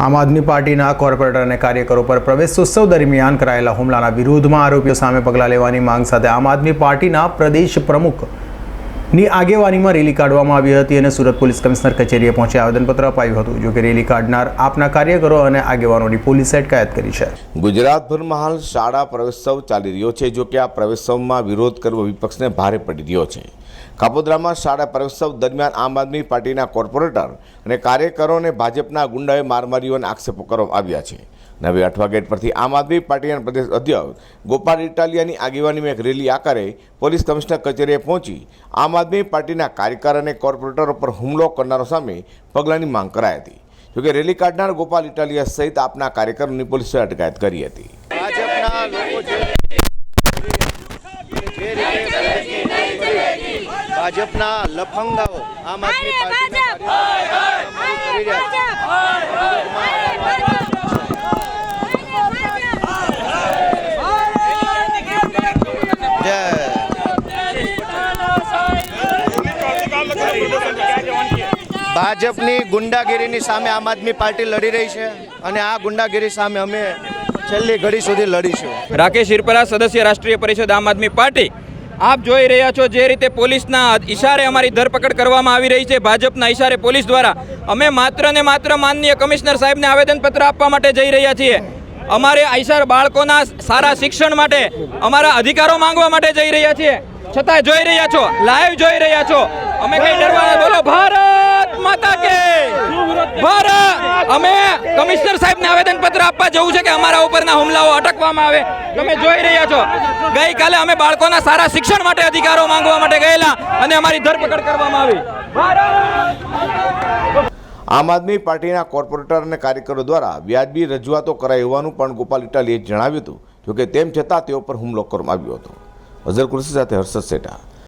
આમ આદમી પાર્ટીના કોર્પોરેટર અને કાર્યકરો પર પ્રવેશોત્સવ દરમિયાન કરાયેલા હુમલાના વિરોધમાં આરોપીઓ સામે પગલાં લેવાની માંગ સાથે આમ આદમી પાર્ટીના પ્રદેશ પ્રમુખ ની આગેવાનીમાં રેલી કાઢવામાં આવી હતી અને સુરત પોલીસ કમિશનર કચેરીએ પહોંચી આવેદનપત્ર અપાયું હતું, જો કે રેલી કાઢનાર આપના કાર્યકરો અને આગેવાનોની પોલીસે અટકાયત કરી છે. ગુજરાતભરમાં હાલ શાળા પ્રવેશોત્સવ ચાલી રહ્યો છે, જો કે આ પ્રવેશોત્સવમાં વિરોધ કરવો વિપક્ષને ભારે પડી રહ્યો છે. કાપોદ્રામાં શાળા પ્રવેશોત્સવ દરમિયાન આમ આદમી પાર્ટીના કોર્પોરેટર અને કાર્યકરોને ભાજપના ગુંડાએ માર અને આક્ષેપો કરવામાં આવ્યા છે. નવી અઠવા ગેટ પરથી આમ આદમી પાર્ટીના પ્રદેશ અધ્યક્ષ ગોપાલ ઇટાલિયાની આગેવાનીમાં એક રેલી આકારે પોલીસ કમિશનર કચેરીએ પહોંચી આમ આદમી પાર્ટીના કાર્યકર અને કોર્પોરેટરો પર હુમલો કરનારો સામે પગલાંની માંગ કરાઈ હતી. જોકે રેલી કાઢનાર ગોપાલ ઇટાલિયા સહિત આપના કાર્યકરોની પોલીસે અટકાયત કરી હતી. ભાજપના લોકો જે જે રીતે ભાજપના લફંગાઓ આમ આદમી પાર્ટીના કાર્યકરો કરી રહ્યા છે ભાજપની ગુંડાગીરીની સામે આમ આદમી પાર્ટી લડી રહી છે અને આ ગુંડાગીરી સામે અમે છેલ્લી ઘડી સુધી લડીશું. રાકેશ હિરપરા સદસ્ય રાષ્ટ્રીય પરિષદ આમ આદમી પાર્ટી. આપ જોઈ રહ્યા છો જે રીતે પોલીસના ઈશારે અમારી ધરપકડ કરવામાં આવી રહી છે. ભાજપના ઈશારે પોલીસ દ્વારા અમે માત્ર ને માત્ર માનનીય કમિશનર સાહેબને આવેદનપત્ર આપવા માટે જઈ રહ્યા છીએ. અમારે આઈસર બાળકોના સારા શિક્ષણ માટે, અમારા અધિકારો માંગવા માટે જઈ રહ્યા છીએ. છતાંય જોઈ રહ્યા છો, લાઈવ જોઈ રહ્યા છો. અમે કઈ ડરવાના? બોલો, ભારત! માતા કે! ભારત, અમે કમિશનર સાહેબને આવેદનપત્ર આપવા જવું છે કે અમારા ઉપરના હુમલાઓ અટકવામાં આવે. તમે જોઈ રહ્યા છો. ગઈકાલે અમે બાળકોના સારા શિક્ષણ માટે અધિકારો માંગવા માટે ગયેલા અને અમારી ધરપકડ કરવામાં આવી. આમ આદમી પાર્ટીના કોર્પોરેટર અને કાર્યકરો દ્વારા વ્યાજબી રજૂઆતો કરાઈ હોવાનું પણ ગોપાલ ઇટાલીએ જણાવ્યું હતું. જોકે તેમ છતાં તેઓ પર હુમલો કરવામાં આવ્યો હતો. અઝર કુરશી સાથે હર્ષદ સેઠા